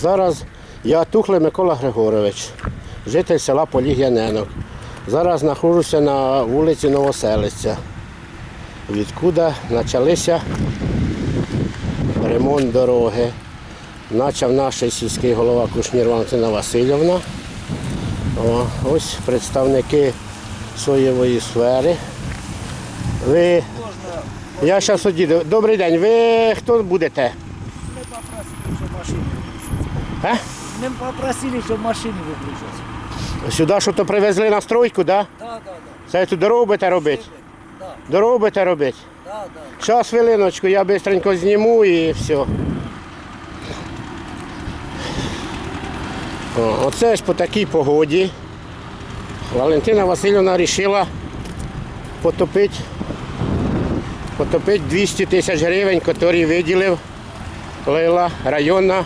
Зараз я Тухле Микола Григорович, житель села Поліг'яненок. Зараз знаходжуся на вулиці Новоселиця, відкуди почалися ремонт дороги. Почав наш сільський голова Кушнір Валентина Васильівна. О, ось представники соєвої сфери. Ви... Я зараз одіду. Добрий день. Ви хто будете? А? Мы попросили, чтобы машины выключить. Сюди що то привезли на стройку, так? Да? Да, да, да. Це тут дорогу будете робити? Да, Дорогу будете робити? да, да. Зараз хвилиночку, я швидко зніму і все. О, оце ж по такій погоді. Валентина Васильівна вирішила потопити, потопити 200 тисяч гривень, які виділив Лила районна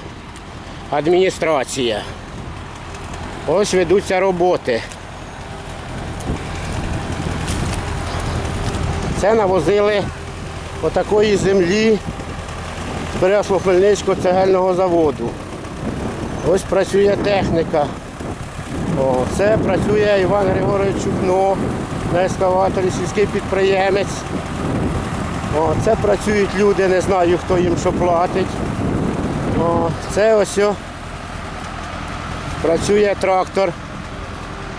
адміністрація. Ось ведуться роботи. Це навозили отакої землі з Бересло-Хмельницького цегельного заводу. Ось працює техніка. О, це працює Іван Григорович Чубно, на ескаваторі, сільський підприємець. О, це працюють люди, не знаю, хто їм що платить. Це ось працює трактор.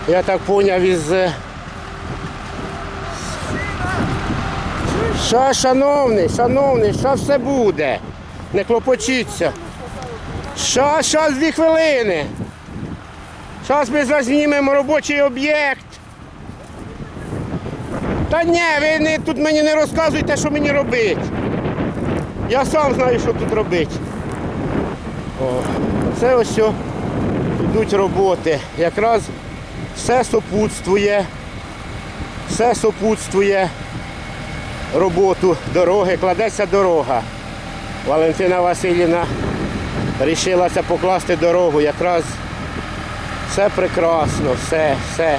Я так зрозумів, із е, Що, шановний, шановний, що все буде? Не клопочіться. Що, що дві хвилини? Зараз ми зазнімемо робочий об'єкт. Та ні, ви не, тут мені не розказуйте, що мені робити. Я сам знаю, що тут робити. Це ось йдуть роботи. Якраз все сопутствує, все сопутствує роботу дороги, кладеться дорога. Валентина Васильівна вирішилася покласти дорогу. Якраз все прекрасно, все, все.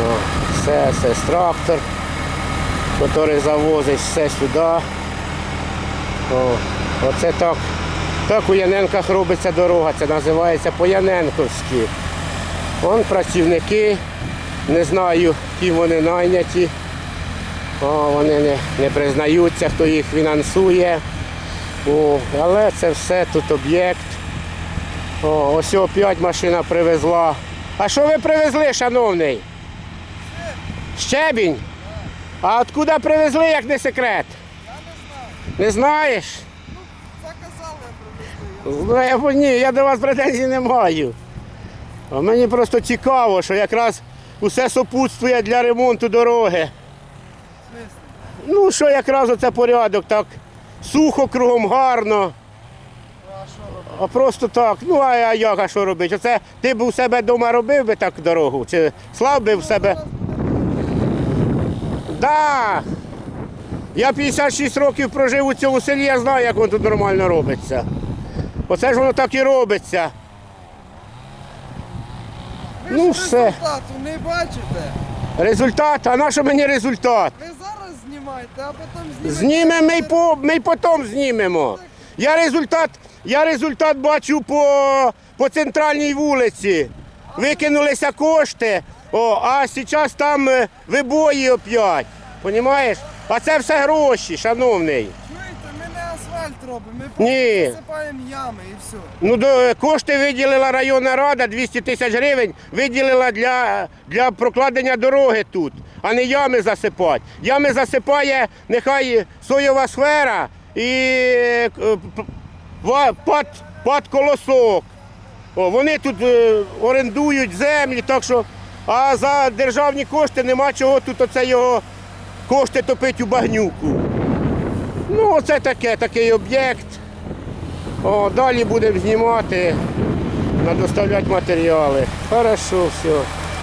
О, все, все, трактор, який завозить все сюди. О, оце так. Так у Яненках робиться дорога, це називається по-Яненковськи. Вон працівники, не знаю, ким вони найняті. О, вони не, не признаються, хто їх фінансує. О, але це все тут об'єкт. О, ось опять машина привезла. А що ви привезли, шановний? Щебінь? А откуда привезли, як не секрет? Не знаєш? Ну, ні, я до вас претензій не маю. А мені просто цікаво, що якраз усе сопутствує для ремонту дороги. Ну, що якраз оце порядок, так сухо кругом гарно. А просто так. Ну, а, а як, а що робити? Оце ти б у себе вдома робив би так дорогу? Чи слав би в себе? Да. Я 56 років прожив у цьому селі, я знаю, як воно тут нормально робиться. Оце ж воно так і робиться. Ви Ну, ж все. результату не бачите. Результат, а на що мені результат? Ви зараз знімаєте, а потім знімете. Знімемо ми й по, ми й потім знімемо. Я результат, я результат бачу по, по центральній вулиці. Викинулися кошти, о, а зараз там е, вибої опять. Понімаєш? А це все гроші, шановний. Чуєте, ми не асфальт робимо, ми Ні. просто засипаємо ями і все. Ну, до, кошти виділила районна рада, 200 тисяч гривень виділила для, для прокладення дороги тут, а не ями засипати. Ями засипає нехай соєва сфера і е, п- ва- пад, пад колосок. О, вони тут е, орендують землі, так що, а за державні кошти нема чого тут оце його кошти топить у багнюку. Ну, оце таке, такий об'єкт. О, далі будемо знімати, надоставляти матеріали. Хорошо, все.